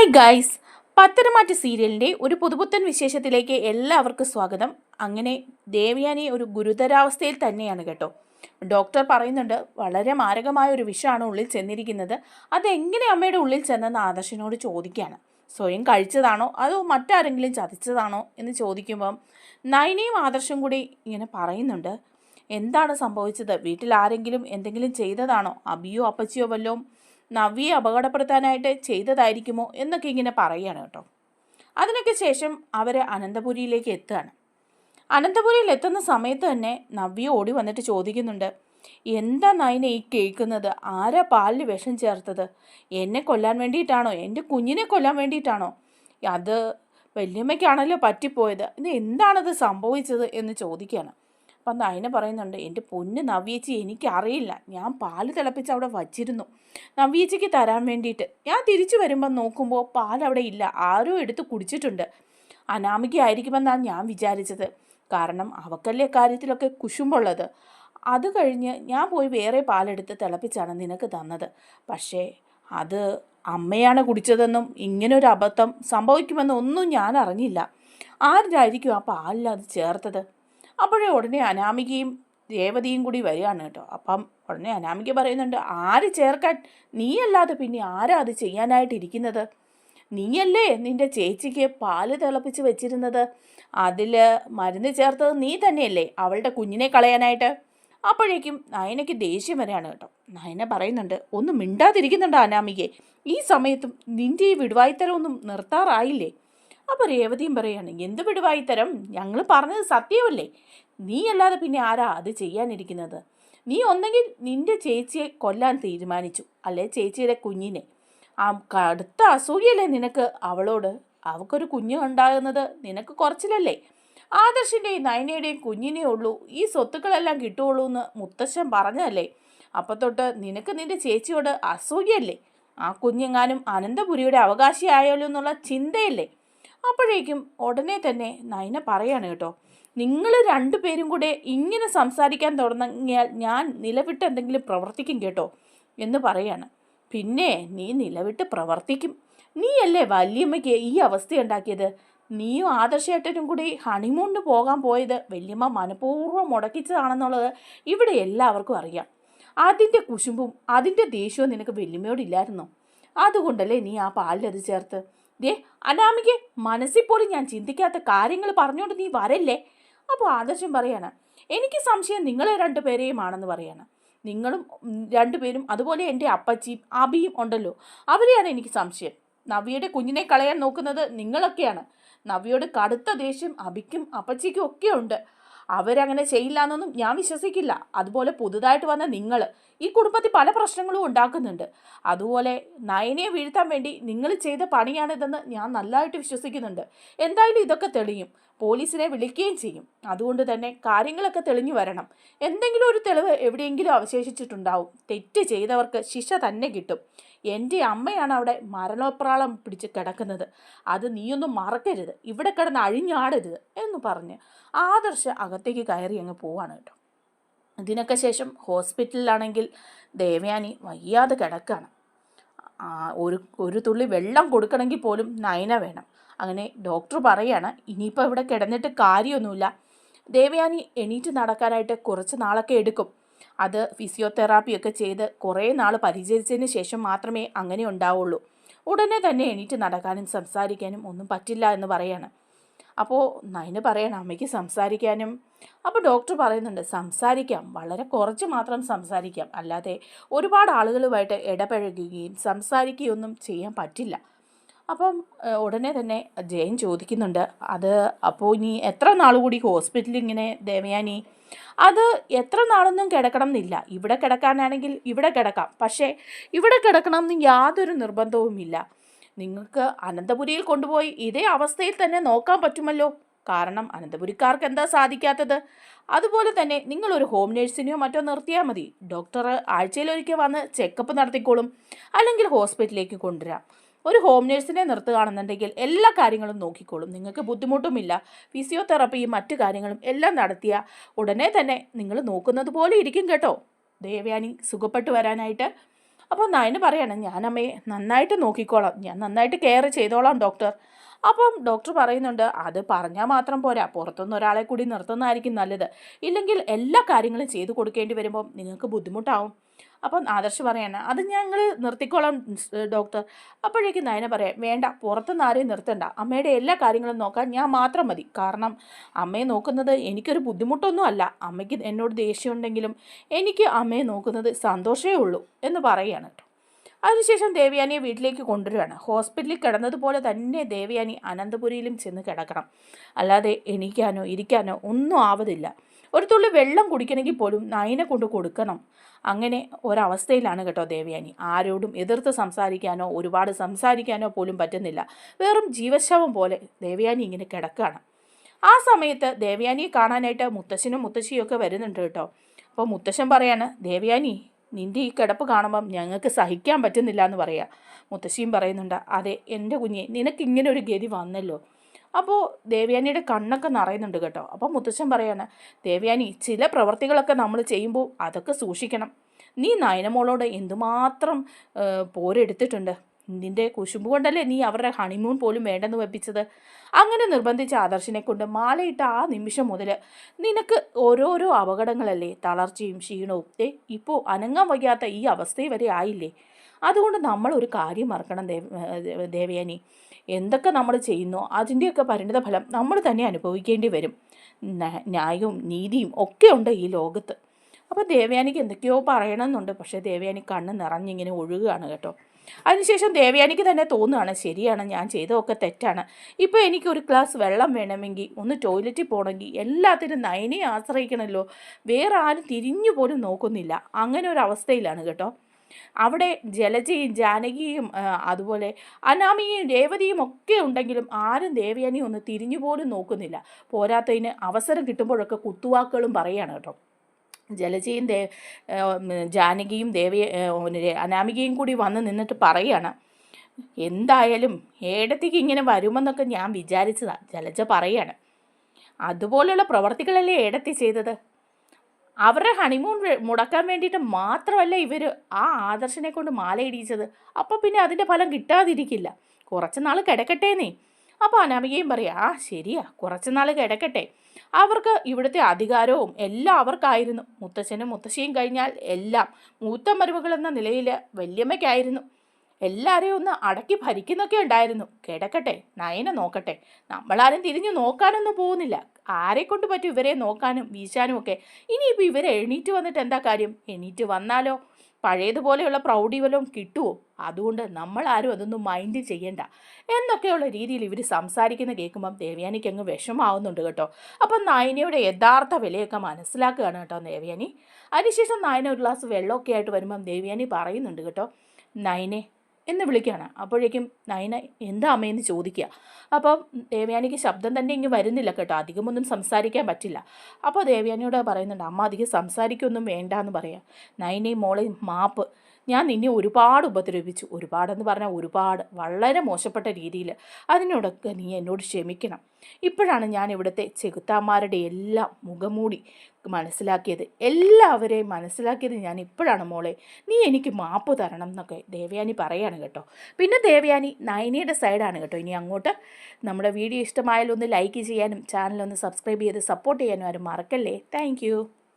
Hi guys പത്തനംമാറ്റ സീരിയലിന്റെ ഒരു പുതുപുത്തൻ വിശേഷത്തിലേക്ക് എല്ലാവർക്കും സ്വാഗതം. അങ്ങനെ ദേവയാനി ഒരു ഗുരുതരാവസ്ഥയിൽ തന്നെയാണ് കേട്ടോ. ഡോക്ടർ പറയുന്നുണ്ട് വളരെ മാരകമായ ഒരു വിഷമാണ് ഉള്ളിൽ ചെന്നിരിക്കുന്നത്. അതെങ്ങനെ അമ്മയുടെ ഉള്ളിൽ ചെന്നെന്ന് ആദർശനോട് ചോദിക്കുകയാണ്. സ്വയം കഴിച്ചതാണോ? അതോ മറ്റാരെങ്കിലും ചതിച്ചതാണോ എന്ന് ചോദിക്കുമ്പം നയനയും ആദർശം കൂടി ഇങ്ങനെ പറയുന്നുണ്ട്. എന്താണ് സംഭവിച്ചത്? വീട്ടിൽ ആരെങ്കിലും എന്തെങ്കിലും ചെയ്തതാണോ? അബിയോ അപ്പച്ചിയോ വല്ലതും നവ്യെ അപകടപ്പെടുത്താനായിട്ട് ചെയ്തതായിരിക്കുമോ എന്നൊക്കെ ഇങ്ങനെ പറയുകയാണ് കേട്ടോ. അതിനൊക്കെ ശേഷം അവർ അനന്തപുരിയിലേക്ക് എത്തുകയാണ്. അനന്തപുരിയിൽ എത്തുന്ന സമയത്ത് തന്നെ നവ്യ ഓടി വന്നിട്ട് ചോദിക്കുന്നുണ്ട് എന്താ നയനെ ഈ കേൾക്കുന്നത്? ആരാ പാലിൽ വിഷം ചേർത്തത്? എന്നെ കൊല്ലാൻ വേണ്ടിയിട്ടാണോ? എന്റെ കുഞ്ഞിനെ കൊല്ലാൻ വേണ്ടിയിട്ടാണോ? അത് വല്യമ്മയ്ക്കാണല്ലോ പറ്റിപ്പോയത്. ഇത് എന്താണത് സംഭവിച്ചത്? എന്ന് ചോദിക്കുകയാണ്. അപ്പം നയന പറയുന്നുണ്ട് എന്റെ പൊന്ന് നവ്യേച്ചി എനിക്കറിയില്ല. ഞാൻ പാൽ തിളപ്പിച്ച് അവിടെ വച്ചിരുന്നു. നവ്യേച്ചിക്ക് തരാൻ വേണ്ടിയിട്ട്. ഞാൻ തിരിച്ചു വരുമ്പോൾ നോക്കുമ്പോൾ പാൽ അവിടെ ഇല്ല. ആരോ എടുത്ത് കുടിച്ചിട്ടുണ്ട്. അനാമികയായിരിക്കുമെന്നാണ് ഞാൻ വിചാരിച്ചത്. കാരണം അവക്കല്ലേ കാര്യത്തിലൊക്കെ കുശുമ്പുള്ളത്. അത് കഴിഞ്ഞ് ഞാൻ പോയി വേറെ പാലെടുത്ത് തിളപ്പിച്ചാണ് നിനക്ക് തന്നത്. പക്ഷേ അത് അമ്മയാണ് കുടിച്ചതെന്നും ഇങ്ങനൊരു അബദ്ധം സംഭവിക്കുമെന്നും ഒന്നും ഞാൻ അറിഞ്ഞില്ല. ആരായിരിക്കും ആ പാലിൽ അത് ചേർത്തത്? അപ്പോഴേ ഉടനെ അനാമികയും രേവതിയും കൂടി വരികയാണ് കേട്ടോ. അപ്പം ഉടനെ അനാമിക പറയുന്നുണ്ട് ആര് ചേർക്കാൻ? നീയല്ലാതെ പിന്നെ ആരാ അത് ചെയ്യാനായിട്ടിരിക്കുന്നത്? നീയല്ലേ നിന്റെ ചേച്ചിക്ക് പാൽ തിളപ്പിച്ച് വെച്ചിരുന്നത്? അതിൽ മരുന്ന് ചേർത്തത് നീ തന്നെയല്ലേ അവളുടെ കുഞ്ഞിനെ കളയാനായിട്ട്? അപ്പോഴേക്കും നയനയ്ക്ക് ദേഷ്യം വരെയാണ് കേട്ടോ. നയന പറയുന്നുണ്ട് ഒന്നും മിണ്ടാതിരിക്കുന്നുണ്ട് അനാമികയെ? ഈ സമയത്തും നിന്റെ ഈ വിടുവായ്ത്തരമൊന്നും നിർത്താറായില്ലേ? അപ്പോൾ രേവതിയും പറയാണ് എന്ത് പിടിവായി വിടുവായിത്തരം ഞങ്ങൾ പറഞ്ഞത് സത്യമല്ലേ നീ അല്ലാതെ പിന്നെ ആരാ അത് ചെയ്യാനിരിക്കുന്നത്? നീ ഒന്നെങ്കിൽ നിന്റെ ചേച്ചിയെ കൊല്ലാൻ തീരുമാനിച്ചു അല്ലെ ചേച്ചിയുടെ കുഞ്ഞിനെ? ആ കടുത്ത അസൂയല്ലേ നിനക്ക്? അവളോട് അവൾക്കൊരു കുഞ്ഞ് ഉണ്ടാകുന്നത് നിനക്ക് കുറച്ചിലല്ലേ? ആദർശിന്റെയും നയനയുടെയും കുഞ്ഞിനേ ഉള്ളൂ ഈ സ്വത്തുക്കളെല്ലാം കിട്ടുകയുള്ളൂ എന്ന് മുത്തശ്ശൻ പറഞ്ഞതല്ലേ? അപ്പം തൊട്ട് നിനക്ക് നിന്റെ ചേച്ചിയോട് അസൂയല്ലേ ആ കുഞ്ഞെങ്ങാനും അനന്തപുരിയുടെ അവകാശിയായാലോ എന്നുള്ള ചിന്തയല്ലേ? അപ്പോഴേക്കും ഉടനെ തന്നെ നയന പറയാണ് കേട്ടോ നിങ്ങൾ രണ്ടുപേരും കൂടെ ഇങ്ങനെ സംസാരിക്കാൻ തുടങ്ങിയാൽ ഞാൻ നിലവിട്ട് എന്തെങ്കിലും പ്രവർത്തിക്കും കേട്ടോ എന്ന് പറയാണ്. പിന്നെ നീ നിലവിട്ട് പ്രവർത്തിക്കും. നീയല്ലേ വല്യമ്മയ്ക്ക് ഈ അവസ്ഥ അവസ്ഥയുണ്ടാക്കിയത്? നീയും ആദർശേട്ടനും കൂടി ഹണിമൂണിന് പോകാൻ പോയത് വല്യമ്മ മനഃപൂർവം മുടക്കിച്ചതാണെന്നുള്ളത് ഇവിടെ എല്ലാവർക്കും അറിയാം. അതിന്റെ കുശുമ്പും അതിന്റെ ദേഷ്യവും നിനക്ക് വല്യമ്മയോടില്ലായിരുന്നോ? അതുകൊണ്ടല്ലേ നീ ആ പാലിലത് ചേർത്ത്? ദേ അനാമിക്ക് മനസ്സിൽ പോലും ഞാൻ ചിന്തിക്കാത്ത കാര്യങ്ങൾ പറഞ്ഞുകൊണ്ട് നീ വരല്ലേ? അപ്പോൾ ആദർശം പറയാണ് എനിക്ക് സംശയം നിങ്ങളെ രണ്ടുപേരെയും ആണെന്ന് പറയാണ്. നിങ്ങളും രണ്ടുപേരും അതുപോലെ എന്റെ അപ്പച്ചിയും അബിയും ഉണ്ടല്ലോ. അവരെയാണ് എനിക്ക് സംശയം. നവിയുടെ കുഞ്ഞിനെ കളയാൻ നോക്കുന്നത് നിങ്ങളൊക്കെയാണ്. നവിയോട് കടുത്ത ദേഷ്യം അബിക്കും അപ്പച്ചിക്കും ഒക്കെ ഉണ്ട്. അവരങ്ങനെ ചെയ്യില്ല എന്നൊന്നും ഞാൻ വിശ്വസിക്കില്ല. അതുപോലെ പുതുതായിട്ട് വന്ന നിങ്ങൾ ഈ കുടുംബത്തിൽ പല പ്രശ്നങ്ങളും ഉണ്ടാക്കുന്നുണ്ട്. അതുപോലെ നയനയെ വീഴ്ത്താൻ വേണ്ടി നിങ്ങൾ ചെയ്ത പണിയാണിതെന്ന് ഞാൻ നല്ലതായിട്ട് വിശ്വസിക്കുന്നുണ്ട്. എന്തായാലും ഇതൊക്കെ തെളിയും. പോലീസിനെ വിളിക്കുകയും ചെയ്യും. അതുകൊണ്ട് തന്നെ കാര്യങ്ങളൊക്കെ തെളിഞ്ഞു വരണം. എന്തെങ്കിലും ഒരു തെളിവ് എവിടെയെങ്കിലും അവശേഷിച്ചിട്ടുണ്ടാവും. തെറ്റ് ചെയ്തവർക്ക് ശിക്ഷ തന്നെ കിട്ടും. എന്റെ അമ്മയാണ് അവിടെ മരണോപ്രാളം പിടിച്ച് കിടക്കുന്നത്. അത് നീയൊന്നും മറക്കരുത്. ഇവിടെ കിടന്ന് അഴിഞ്ഞാടരുത് എന്ന് പറഞ്ഞ് ആദർശ അകത്തേക്ക് കയറി അങ്ങ് പോവാണ് കേട്ടോ. ഇതിനൊക്കെ ശേഷം ഹോസ്പിറ്റലിലാണെങ്കിൽ ദേവയാനി വയ്യാതെ കിടക്കുകയാണ് ഒരു ഒരു തുള്ളി വെള്ളം കൊടുക്കണമെങ്കിൽ പോലും നയന വേണം. അങ്ങനെ ഡോക്ടർ പറയാണ് ഇനിയിപ്പോൾ ഇവിടെ കിടന്നിട്ട് കാര്യമൊന്നുമില്ല. ദേവയാനി എണീറ്റ് നടക്കാനായിട്ട് കുറച്ച് നാളൊക്കെ എടുക്കും. അത് ഫിസിയോതെറാപ്പിയൊക്കെ ചെയ്ത് കുറേ നാൾ പരിചരിച്ചതിന് ശേഷം മാത്രമേ അങ്ങനെ ഉണ്ടാവുള്ളൂ. ഉടനെ തന്നെ എണീറ്റ് നടക്കാനും സംസാരിക്കാനും ഒന്നും പറ്റില്ല എന്ന് പറയാണ്. അപ്പോൾ നയന് പറയണം അമ്മയ്ക്ക് സംസാരിക്കാനും. അപ്പോൾ ഡോക്ടർ പറയുന്നുണ്ട് സംസാരിക്കാം വളരെ കുറച്ച് മാത്രം സംസാരിക്കാം. അല്ലാതെ ഒരുപാട് ആളുകളുമായിട്ട് ഇടപഴകുകയും സംസാരിക്കുകയൊന്നും ചെയ്യാൻ പറ്റില്ല. അപ്പം ഉടനെ തന്നെ ജയൻ ചോദിക്കുന്നുണ്ട് അത് അപ്പോൾ ഇനി എത്ര നാൾ കൂടി ഹോസ്പിറ്റലിൽ ഇങ്ങനെ ദേവയാനി? അത് എത്ര നാളൊന്നും കിടക്കണം എന്നില്ല. ഇവിടെ കിടക്കാനാണെങ്കിൽ ഇവിടെ കിടക്കാം. പക്ഷേ ഇവിടെ കിടക്കണം എന്ന് യാതൊരു നിർബന്ധവുമില്ല നിങ്ങൾക്ക് അനന്തപുരിയിൽ കൊണ്ടുപോയി ഇതേ അവസ്ഥയിൽ തന്നെ നോക്കാൻ പറ്റുമല്ലോ. കാരണം അനന്തപുരിക്കാർക്ക് എന്താ സാധിക്കാത്തത്? അതുപോലെ തന്നെ നിങ്ങളൊരു ഹോം നേഴ്സിനെയോ മറ്റോ നിർത്തിയാൽ മതി. ഡോക്ടർ ആഴ്ചയിലൊരിക്കൽ വന്ന് ചെക്കപ്പ് നടത്തിക്കോളും. അല്ലെങ്കിൽ ഹോസ്പിറ്റലിലേക്ക് കൊണ്ടുവരാം. ഒരു ഹോം നേഴ്സിനെ നിർത്തുകയാണെന്നുണ്ടെങ്കിൽ എല്ലാ കാര്യങ്ങളും നോക്കിക്കോളും. നിങ്ങൾക്ക് ബുദ്ധിമുട്ടുമില്ല. ഫിസിയോതെറപ്പിയും മറ്റു കാര്യങ്ങളും എല്ലാം നടത്തിയ ഉടനെ തന്നെ നിങ്ങൾ നോക്കുന്നത് പോലെ ഇരിക്കും കേട്ടോ. ദേവയാനി സുഖപ്പെട്ടു വരാനായിട്ട്. അപ്പോൾ നയന് പറയാണ് ഞാൻ അമ്മയെ നന്നായിട്ട് നോക്കിക്കോളാം. ഞാൻ നന്നായിട്ട് കെയർ ചെയ്തോളാം ഡോക്ടർ അപ്പം ഡോക്ടർ പറയുന്നുണ്ട് അത് പറഞ്ഞാൽ മാത്രം പോരാ. പുറത്തുനിന്ന് ഒരാളെ കൂടി നിർത്തുന്നതായിരിക്കും നല്ലത്. ഇല്ലെങ്കിൽ എല്ലാ കാര്യങ്ങളും ചെയ്തു കൊടുക്കേണ്ടി വരുമ്പോൾ നിങ്ങൾക്ക് ബുദ്ധിമുട്ടാവും. അപ്പം ആദർശ് പറയാണ് അത് ഞങ്ങൾ നിർത്തിക്കോളാം ഡോക്ടർ. അപ്പോഴേക്കും നയന പറയാം വേണ്ട പുറത്തുനിന്ന് ആരെയും നിർത്തണ്ട. അമ്മയുടെ എല്ലാ കാര്യങ്ങളും നോക്കാൻ ഞാൻ മാത്രം മതി. കാരണം അമ്മയെ നോക്കുന്നത് എനിക്കൊരു ബുദ്ധിമുട്ടൊന്നും അല്ല. അമ്മയ്ക്ക് എന്നോട് ദേഷ്യമുണ്ടെങ്കിലും എനിക്ക് അമ്മയെ നോക്കുന്നത് സന്തോഷമേ ഉള്ളൂ എന്ന് പറയുകയാണ് അതിനുശേഷം ദേവയാനിയെ വീട്ടിലേക്ക് കൊണ്ടുവരികയാണ്. ഹോസ്പിറ്റലിൽ കിടന്നതുപോലെ തന്നെ ദേവയാനി അനന്തപുരിയിലും ചെന്ന് കിടക്കണം. അല്ലാതെ എണീക്കാനോ ഇരിക്കാനോ ഒന്നും ആവതില്ല. ഒരു തുള്ളി വെള്ളം കുടിക്കണമെങ്കിൽ പോലും നയനെ കൊണ്ട് കൊടുക്കണം. അങ്ങനെ ഒരവസ്ഥയിലാണ് കേട്ടോ ദേവയാനി. ആരോടും എതിർത്ത് സംസാരിക്കാനോ ഒരുപാട് സംസാരിക്കാനോ പോലും പറ്റുന്നില്ല. വെറും ജീവശവം പോലെ ദേവയാനി ഇങ്ങനെ കിടക്കുകയാണ് ആ സമയത്ത് ദേവയാനിയെ കാണാനായിട്ട് മുത്തശ്ശനും മുത്തശ്ശിയും ഒക്കെ വരുന്നുണ്ട് കേട്ടോ. അപ്പോൾ മുത്തശ്ശൻ പറയാണ് ദേവയാനി നിന്റെ ഈ കിടപ്പ് കാണുമ്പം ഞങ്ങൾക്ക് സഹിക്കാൻ പറ്റുന്നില്ല എന്ന് പറയാം. മുത്തശ്ശിയും പറയുന്നുണ്ട് അതെ എന്റെ കുഞ്ഞെ നിനക്ക് ഇങ്ങനെ ഒരു ഗതി വന്നല്ലോ. അപ്പോൾ ദേവയാനിയുടെ കണ്ണൊക്കെ നിറയുന്നുണ്ട് കേട്ടോ. അപ്പോൾ മുത്തച്ഛൻ പറയാണ് ദേവയാനി ചില പ്രവർത്തികളൊക്കെ നമ്മൾ ചെയ്യുമ്പോൾ അതൊക്കെ സൂക്ഷിക്കണം. നീ നയനമോളോട് എന്തുമാത്രം പോരെടുത്തിട്ടുണ്ട്? നിന്റെ കുശുമ്പ് കൊണ്ടല്ലേ നീ അവരുടെ ഹണിമൂൺ പോലും വേണ്ടെന്ന് വെപ്പിച്ചത്? അങ്ങനെ നിർബന്ധിച്ച ആദർശിനെ കൊണ്ട് മാലയിട്ട ആ നിമിഷം മുതൽ നിനക്ക് ഓരോരോ അപകടങ്ങളല്ലേ തളർച്ചയും ക്ഷീണവും. ഏ ഇപ്പോൾ അനങ്ങാൻ വയ്യാത്ത ഈ അവസ്ഥയിൽ വരെ ആയില്ലേ? അതുകൊണ്ട് നമ്മൾ ഒരു കാര്യം മറക്കണം ദേവ ദേവയാനി. എന്തൊക്കെ നമ്മൾ ചെയ്യുന്നു അതിന്റെയൊക്കെ പരിണിത ഫലം നമ്മൾ തന്നെ അനുഭവിക്കേണ്ടി വരും. ന്യായവും നീതിയും ഒക്കെ ഉണ്ട് ഈ ലോകത്ത്. അപ്പോൾ ദേവയാനിക്ക് എന്തൊക്കെയോ പറയണമെന്നുണ്ട്. പക്ഷേ ദേവയാനി കണ്ണ് നിറഞ്ഞിങ്ങനെ ഒഴുകുകയാണ് കേട്ടോ. അതിനുശേഷം ദേവയാനിക്ക് തന്നെ തോന്നുകയാണ് ശരിയാണ് ഞാൻ ചെയ്തതൊക്കെ തെറ്റാണ്. ഇപ്പോൾ എനിക്ക് ഒരു ഗ്ലാസ് വെള്ളം വേണമെങ്കിൽ ഒന്ന് ടോയ്ലറ്റിൽ പോകണമെങ്കിൽ എല്ലാത്തിനും നയനെ ആശ്രയിക്കണമല്ലോ. വേറെ ആരും തിരിഞ്ഞു പോലും നോക്കുന്നില്ല. അങ്ങനെ ഒരു അവസ്ഥയിലാണ് കേട്ടോ. അവിടെ ജലജയും ജാനകിയും അതുപോലെ അനാമിയും രേവതിയും ഒക്കെ ഉണ്ടെങ്കിലും ആരും ദേവയാനിയും ഒന്ന് തിരിഞ്ഞു പോലും നോക്കുന്നില്ല. പോരാത്തതിന് അവസരം കിട്ടുമ്പോഴൊക്കെ കുത്തുവാക്കുകളും പറയുകയാണ് കേട്ടോ. ജലജയും ദേ ജാനകിയും ദേവയെ അനാമികയും കൂടി വന്ന് നിന്നിട്ട് പറയുകയാണ് എന്തായാലും ഏടത്തേക്ക് ഇങ്ങനെ വരുമെന്നൊക്കെ ഞാൻ വിചാരിച്ചതാണ് ജലജ പറയാണ്. അതുപോലെയുള്ള പ്രവർത്തികളല്ലേ ഏടത്തി ചെയ്തത്? അവരുടെ ഹണിമൂൺ മുടക്കാൻ വേണ്ടിയിട്ട് മാത്രമല്ല ഇവർ ആ ആദർശനെ കൊണ്ട് മാലയിടിച്ചത് അപ്പോൾ പിന്നെ അതിന്റെ ഫലം കിട്ടാതിരിക്കില്ല. കുറച്ച് നാൾ കിടക്കട്ടേന്നേ അപ്പോൾ അനാമികയും പറയും ആ ശരിയാ കുറച്ച് നാൾ കിടക്കട്ടെ. അവർക്ക് ഇവിടുത്തെ അധികാരവും എല്ലാം അവർക്കായിരുന്നു. മുത്തച്ഛനും മുത്തശ്ശിയും കഴിഞ്ഞാൽ എല്ലാം. മൂത്ത മരുമകൾ എന്ന നിലയിൽ വല്യമ്മയ്ക്കായിരുന്നു. എല്ലാവരെയും ഒന്ന് അടക്കി ഭരിക്കുന്നൊക്കെ ഉണ്ടായിരുന്നു. കിടക്കട്ടെ നയനെ നോക്കട്ടെ. നമ്മളാരും തിരിഞ്ഞു നോക്കാനൊന്നും പോകുന്നില്ല. ആരെ കൊണ്ട് പറ്റും ഇവരെ നോക്കാനും വീശാനും ഒക്കെ? ഇനിയിപ്പോൾ ഇവരെ എണീറ്റ് വന്നിട്ട് എന്താ കാര്യം? എണീറ്റ് വന്നാലോ? പഴയതുപോലെയുള്ള പ്രൗഢി വല്ലതും കിട്ടുമോ അതുകൊണ്ട് നമ്മളാരും അതൊന്നും മൈൻഡ് ചെയ്യണ്ട. എന്നൊക്കെയുള്ള രീതിയിൽ ഇവർ സംസാരിക്കുന്ന കേൾക്കുമ്പം ദേവയാനിക്ക് അങ്ങ് വിഷമാവുന്നുണ്ട് കേട്ടോ. അപ്പം നയനയുടെ യഥാർത്ഥ വിലയൊക്കെ മനസ്സിലാക്കുകയാണ് കേട്ടോ ദേവയാനി. അതിനുശേഷം നയന ഒരു ഗ്ലാസ് വെള്ളമൊക്കെ ആയിട്ട് വരുമ്പം ദേവയാനി പറയുന്നുണ്ട് കേട്ടോ. നയനെ എന്ന് വിളിക്കുകയാണ് അപ്പോഴേക്കും നയന എന്താ അമ്മയെന്ന് ചോദിക്കുക അപ്പോൾ ദേവയാനിക്ക് ശബ്ദം തന്നെ ഇങ്ങ് വരുന്നില്ല കേട്ടോ. അധികമൊന്നും സംസാരിക്കാൻ പറ്റില്ല. അപ്പോൾ ദേവയാനിയോട് പറയുന്നുണ്ട് അമ്മ അധികം സംസാരിക്കൊന്നും വേണ്ട എന്ന് പറയാം. നയനയും മോളെയും മാപ്പ് ഞാൻ നിന്നെ ഒരുപാട് ഉപദ്രവിച്ചു. ഒരുപാടെന്ന് പറഞ്ഞാൽ ഒരുപാട് വളരെ മോശപ്പെട്ട രീതിയിൽ അതിനോടൊക്കെ നീ എന്നോട് ക്ഷമിക്കണം. ഇപ്പോഴാണ് ഞാൻ ഇവിടുത്തെ ചെകുത്താന്മാരുടെ എല്ലാം മുഖമൂടി മനസ്സിലാക്കിയത്. എല്ലാവരെയും മനസ്സിലാക്കിയത് ഞാൻ ഇപ്പോഴാണ് മോളെ. നീ എനിക്ക് മാപ്പ് തരണം എന്നൊക്കെ ദേവയാനി പറയാണ് കേട്ടോ. പിന്നെ ദേവയാനി നയനിയുടെ സൈഡാണ് കേട്ടോ. ഇനി അങ്ങോട്ട് നമ്മുടെ വീഡിയോ ഇഷ്ടമായാലൊന്ന് ലൈക്ക് ചെയ്യാനും ചാനലൊന്ന് സബ്സ്ക്രൈബ് ചെയ്ത് സപ്പോർട്ട് ചെയ്യാനും ആരും മറക്കല്ലേ? താങ്ക്